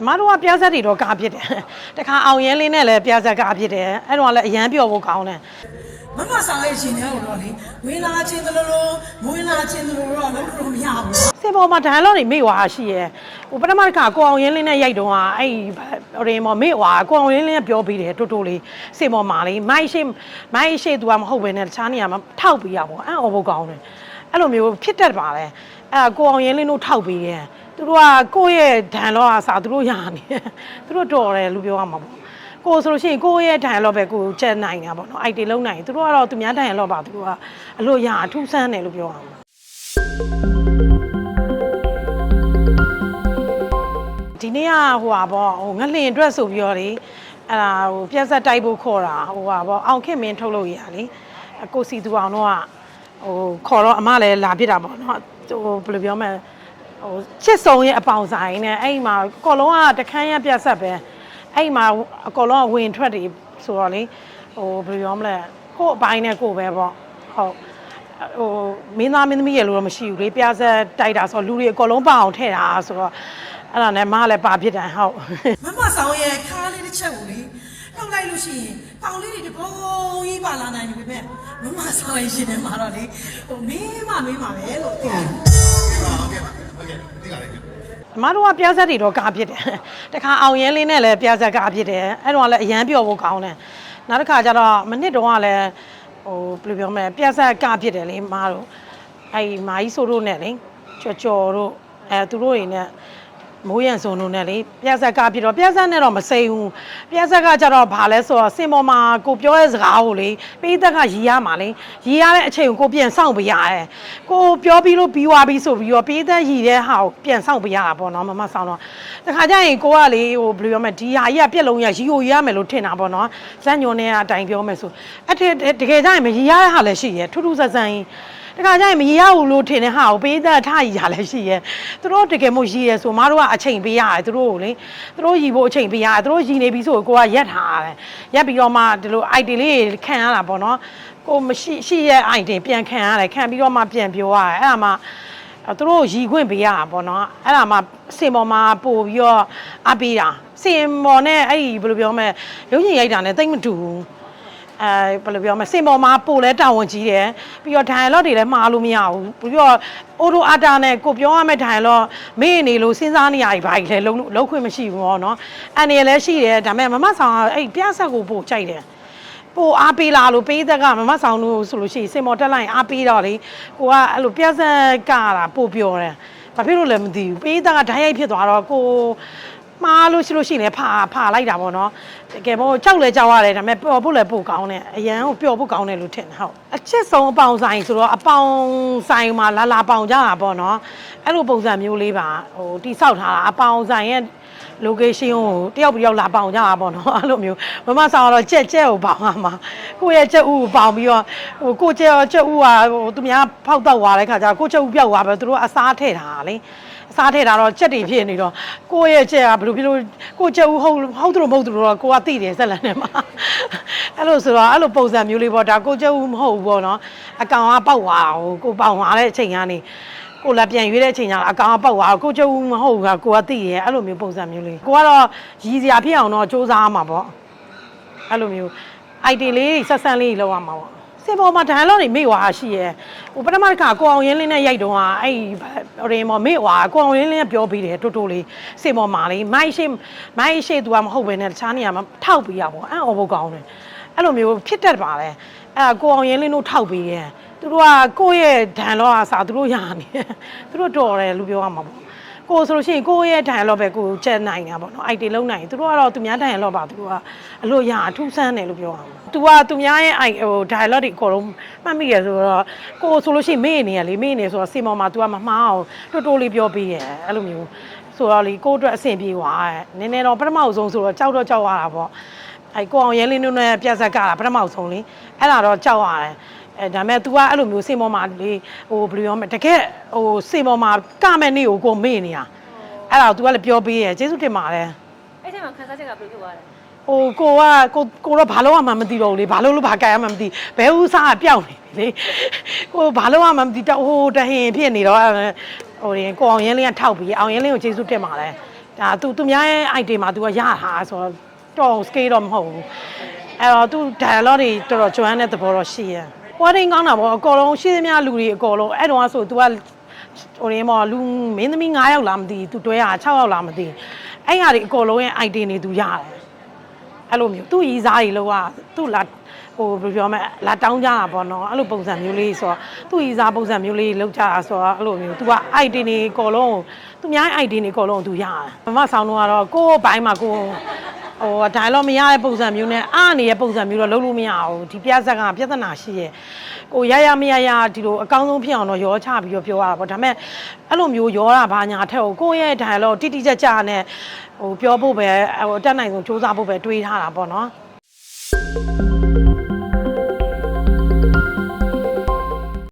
အမတို့ကပြားဆက်တွေတော့ကားဖြစ်တယ်တခါအောင်ရဲလင်းနဲ့လည်းပြားဆက်ကားဖြစ်တယ်အဲ့တော့လည်းအရန်ပြော့ဖို့ကောင်းတယ်မမဆောင်ရဲ့ရှင်ထဲကိုတော့လေဝင်လာချင်းသလိုလိုမဝင်လာချင်းသလိုလိုတော့လုံးလို့မရဘူးစင်ပေါ်မှာဒိုင်လော့တွေမေ့သွားရှိရဲဟိုပထမတစ်ခါကိုအောင်ရင်းလင်းနဲ့ရိုက်တော့ကအဲ့ရင်မော်မေ့သွားကိုအောင်ရင်းလင်းကပြောပြီးတယ်တူတူလေးစင်ပေါ်မှာလေမိုက်ရှိမိုက်ရှိသူကမဟုတ်ဘဲနဲ့တခြားနေရာမှာထောက်ပြီးရပါဘောအဲ့အော်ဖို့ကောင်းတယ်အဲ့လိုမျိုးဖြစ်တတ်ပါလေအဲ့ကိုအောင်ရင်းလင်းတို့ထောက်ပြီးတယ် သူတို့ကကိုယ့်ရဲ့ဒိုင်လော့ကစာသူတို့ရနေသူတို့တော်တယ်လို့ပြောရမှာပေါ့ကိုဆိုလို့ရှိရင်ကိုယ့်ရဲ့ဒိုင်လော့ပဲကိုကျက်နိုင်တာပေါ့နော်အိုက်တီလုံးနိုင်သူတို့ကတော့သူများဒိုင်လော့ပါသူတို့ကအလို့ရအထူးဆန်းတယ်လို့ပြောရမှာဒီနေ့ကဟိုပါပေါ့ဟိုငလင်အတွက်ဆိုပြီးတော့လေအဲ့ဒါဟိုပြက်ဆက်တိုက်ဖို့ခေါ်တာဟိုပါပေါ့အောင်ခင်မင်းထုတ်လို့ရလေအကိုစီသူအောင်တော့ကဟိုခေါ်တော့အမလည်းလာပြစ်တာပေါ့နော်ဟိုဘယ်လိုပြောမလဲ ဟိုချစ်စုံရဲ့အပေါင်ဆိုင်နဲ့အဲ့ဒီမှာအကောလုံးကတခန်းရပြက်ဆက်ပဲအဲ့ဒီမှာအကောလုံးကဝင်ထွက်တွေဆိုတော့လေဟိုဘယ်လိုပြောမလဲကို့အပိုင်းနဲ့ကို့ပဲပေါ့ဟုတ်ဟိုမင်းသားမင်းသမီးရဲ့လို့တော့မရှိဘူးလေပြားဆက်တိုက်တာဆိုတော့လူတွေအကုန်လုံးပအောင်ထည့်တာဆိုတော့အဲ့ဒါနဲ့မကလည်းပါဖြစ်တယ်ဟုတ်မမဆောင်ရဲ့ခါးလေးတစ်ချက်ကိုလေနှုတ်လိုက်လို့ရှိရင်ပေါင်လေးတွေတကုံးကြီးပါလာနိုင်ပြီပဲမမဆောင်ရဲ့ရှင်ထဲမှာတော့လေဟိုမင်းမမင်းမပဲလို့ သိတယ်အမတို့ကပြားဆက်တွေတော့ကားဖြစ်တယ်တခါအောင်ရဲလင်းနဲ့လည်းပြားဆက်ကားဖြစ်တယ်အဲ့တော့လည်းအရန်ပြော့ဖို့ကောင်းတယ်နောက်တစ်ခါကျတော့မနစ်တုန်းကလည်းဟိုဘယ်လိုပြောမလဲပြားဆက်ကားဖြစ်တယ်လေမတို့အဲ့ဒီမာကြီးဆိုတို့နဲ့လေကြော်ကြော်တို့အဲသူတို့တွေနဲ့ မိုးရန်စုံတို့နဲ့လေပြက်ဆက်ကပြတော့ပြက်ဆက်နဲ့တော့မစိမ့်ဘူးပြက်ဆက်ကကြတော့ဘာလဲဆိုတော့စင်ပေါ်မှာကိုပြောတဲ့စကားကိုလေပေးသက်ကရီရမှာလေရီရတဲ့အချိန်ကိုကိုပြန်ဆောင်ပေးရတယ်ကိုပြောပြီးလို့ပြီးသွားပြီဆိုပြီးတော့ပေးသက်ရီတဲ့ဟာကိုပြန်ဆောင်ပေးရတာပေါ့နော်မမဆောင်တော့တခါကျရင်ကိုကလေဟိုဘယ်လိုပြောမလဲဒီဟာကြီးကပြက်လုံးရရီကိုရီရမယ်လို့ထင်တာပေါ့နော်ဇက်ညွန်နဲ့အတိုင်ပြောမယ်ဆိုအဲ့ဒီတကယ်ကျရင်မရီရတဲ့ဟာလည်းရှိရဲထူးထူးဆန်းဆန်းကြီး တခါကျရင်မရရဘူးလို့ထင်တဲ့ဟာကိုပေးသက်ထားရည်ရလည်းရှိရဲ့သူတို့တကယ်မို့ရည်ရဲဆိုမတို့ကအချိန်ပေးရတယ်သူတို့ကိုလေသူတို့ရည်ဖို့အချိန်ပေးရတယ်သူတို့ရည်နေပြီဆိုကိုကရက်ထားရတယ်ရက်ပြီးတော့မှဒီလို item လေးခံရတာပေါ့နော်ကိုမရှိရှိရဲ့ item ပြန်ခံရတယ်ခံပြီးတော့မှပြန်ပြောရတယ်အဲ့ဒါမှသူတို့ရည်ခွင့်ပေးရတာပေါ့နော်အဲ့ဒါမှစင်ပေါ်မှာပို့ပြီးတော့အပေးတာစင်ပေါ်နဲ့အဲ့ဒီဘယ်လိုပြောမလဲရုပ်ရှင်ရိုက်တာနဲ့တိတ်မတူဘူး အဲဘယ်လိုပြောမလဲစင်ပေါ်မှာပို့လဲတာဝန်ကြီးတယ်ပြီးတော့ dialogue တွေလည်းမှားလို့မရဘူးပြီးတော့ auto ata နဲ့ကိုပြောရမယ့် dialogue မေ့နေလို့စဉ်းစားနေရပြီဘာကြီးလဲလုံးလုံးခွင့်မရှိဘူးပေါ့နော်အန်ရလည်းရှိတယ်ဒါပေမဲ့မမဆောင်ကအဲ့ပြဆက်ကိုပို့ကြိုက်တယ်ပို့အားပေးလာလို့ပေးသက်ကမမဆောင်လို့ဆိုလို့ရှိရင်စင်ပေါ်တက်လိုက်ရင်အားပေးတော့လေကိုကအဲ့လိုပြဆက်ကတာပို့ပြောတယ်ဘာဖြစ်လို့လဲမသိဘူးပေးသက်ကဓာတ်ရိုက်ဖြစ်သွားတော့ကို မှားလို့ရှိလို့ရှိရင်လည်းဖာဖာလိုက်တာပေါ့နော်တကယ်ပေါ့ကြောက်လဲကြောက်ရတယ်ဒါပေမဲ့ပျော်ဖို့လည်းပို့ကောင်းတယ်အရန်ကိုပျော်ဖို့ကောင်းတယ်လို့ထင်တယ်ဟုတ်အချစ်ဆုံးအပေါင်ဆိုင်ဆိုတော့အပေါင်ဆိုင်မှာလာလာပေါင်ကြတာပေါ့နော်အဲ့လိုပုံစံမျိုးလေးပါဟိုတိဆောက်ထားတာအပေါင်ဆိုင်ရဲ့ location ကိုတယောက်ပြီးတယောက်လာပေါင်ကြတာပေါ့နော်အဲ့လိုမျိုးမမဆောင်တော့ကြက်ကြက်ကိုပေါင်ရမှာကိုယ့်ရဲ့ကြက်ဥကိုပေါင်ပြီးတော့ဟိုကိုကြက်ကြက်ဥကဟိုသူများဖောက်တော့သွားတဲ့ခါကျတော့ကိုကြက်ဥပြောက်သွားပဲသူတို့အစားထည့်ထားတာလေ အစားထည့်တာတော့ချက်တွေဖြစ်နေတော့ကိုယ့်ရဲ့ချက်ကဘယ်လိုဖြစ်လို့ကိုချက်ဦးဟုတ်ဟုတ်သူတို့မဟုတ်သူတို့တော့ကိုကသိတယ်ဇက်လန်ထဲမှာအဲ့လိုဆိုတော့အဲ့လိုပုံစံမျိုးလေးပေါ့ဒါကိုချက်ဦးမဟုတ်ဘူးပေါ့နော်အကောင်ကပေါက်သွားဟိုကိုပေါက်သွားတဲ့အချိန်ကနေကိုလာပြန်ရွေးတဲ့အချိန်ကျတော့အကောင်ကပေါက်သွားကိုချက်ဦးမဟုတ်ဘူးကကိုကသိတယ်အဲ့လိုမျိုးပုံစံမျိုးလေးကိုကတော့ရည်စရာဖြစ်အောင်တော့စူးစမ်းမှာပေါ့အဲ့လိုမျိုး IT လေးဆက်ဆန်းလေးလောက်ရမှာပေါ့စင်ပေါ်မှာ dialogue တွေမေ့သွားရှိရဲဟိုပထမတစ်ခါကိုအောင်ရင်းလင်းနဲ့ရိုက်တော့ကအဲ့ ရင်မော်မေ့သွားကိုအောင်ရင်းလင်းကပြောပြီးတယ်တူတူလေးစင်ပေါ်မှာလေမိုက်ရှိမိုက်ရှိသူကမဟုတ်ဘဲနဲ့တခြားနေရာမှာထောက်ပြီးရပေါ့အဲ့အော်ဘုတ်ကောင်းတယ်အဲ့လိုမျိုးဖြစ်တတ်ပါလေအဲ့ကိုအောင်ရင်းလင်းတို့ထောက်ပြီးတယ်သူတို့ကကိုယ့်ရဲ့ဒန်လောကစာသူတို့ရနေသူတို့တော်တယ်လို့ပြောရမှာပေါ့ ကိုဆိုလို့ရှိရင်ကိုယ့်ရဲ့ဒန်လောပဲကိုကျက်နိုင်တာပေါ့နော် IT လုံးနိုင်သူတို့ကတော့သူများဒန်လောပါသူတို့ကအလို့ရအထူးဆန်းတယ်လို့ပြောရမှာ तू ကသူများရဲ့ i ဟို dialogue တွေအကုန်လုံးမှတ်မိရဆိုတော့ကိုဆိုလို့ရှိရင်မေ့နေရလေမေ့နေဆိုတော့စင်ပေါ်မှာ तू ကမမှားအောင်တိုးတိုးလေးပြောပေးရအဲ့လိုမျိုးဆိုတော့လေကိုအတွက်အဆင်ပြေသွားတယ်နည်းနည်းတော့ပထမဆုံးဆိုတော့ကြောက်တော့ကြောက်ရတာပေါ့ အဲ့ကိုအောင်ရဲလင်းတို့နဲ့ပြက်ဆက်ကတာပထမဆုံးလေအဲ့ဒါတော့ကြောက်ရတယ်အဲဒါမဲ့ तू ကအဲ့လိုမျိုးစင်ပေါ်မှာလေဟိုဘယ်လိုပြောမလဲတကယ်ဟိုစင်ပေါ်မှာကမဲ့နေ့ကိုကိုမေ့နေတာအဲ့ဒါကို तू ကလည်းပြောပေးရကျေးဇူးတင်ပါတယ် အဲ့ချိန်မှာခန်းစားချက်ကဘယ်လိုဖြစ်သွားလဲ ဟိုကိုကကိုကိုတော့ဘာလို့မှမသိတော့ဘူးလေဘာလို့လို့ဘာကြိုင်မှမသိဘဲဥစားကပျောက်နေပြီလေကိုဘာလို့မှမသိတော့ဟိုတဟင်ဖြစ်နေတော့ဟိုရင်ကိုအောင်ရင်းလေးကထောက်ပြီးအောင်ရင်းလေးကိုကျေးဇူးတင်ပါတယ် ဒါသူသူများရဲ့ item မှာ तू ကရတာဆိုတော့ တော့ scale တော့မဟုတ်ဘူးအဲ့တော့ तू dialogue တွေတော်တော်ကျွမ်းတဲ့သဘောတော့ရှိရဲ့ပွဲရင်းကောင်းတာပေါ့အကောလုံးရှိသမျှလူတွေအကောလုံးအဲ့တော့ဆို तू ကဟိုရင်းမော်လူမင်းသမီး9ယောက်လားမသိဘူး तू တွဲရ6ယောက်လားမသိဘူးအဲ့ဟာတွေအကောလုံးရဲ့ item တွေ तू ရတယ်အဲ့လိုမျိုးသူ့ရီစားတွေလောကသူ့လာဟိုဘယ်လိုပြောမလဲလာတောင်းကြတာပေါ့နော်အဲ့လိုပုံစံမျိုးလေးဆိုတော့သူ့ရီစားပုံစံမျိုးလေးလောက်ကြတာဆိုတော့အဲ့လိုမျိုး तू က item တွေအကောလုံးကိုသူများ item တွေအကောလုံးကို तू ရတယ်မမဆောင်တော့ကတော့ကိုယ့်ဘိုင်းမှာကိုယ် ဟိုဒါတော့မရတဲ့ပုံစံမျိုးနဲ့အားနေတဲ့ပုံစံမျိုးတော့လုပ်လို့မရဘူးဒီပြဇက်ကပြဿနာရှိရဲ့ကိုရရမရရဒီလိုအကောင်းဆုံးဖြစ်အောင်တော့ရောချပြီးတော့ပြောရတာပေါ့ဒါပေမဲ့အဲ့လိုမျိုးရောတာဘာညာထက်ကိုကိုယ့်ရဲ့ dialogue တိတိကျကျနဲ့ဟိုပြောဖို့ပဲဟိုတက်နိုင်ဆုံးစူးစမ်းဖို့ပဲတွေးထားတာပေါ့နော်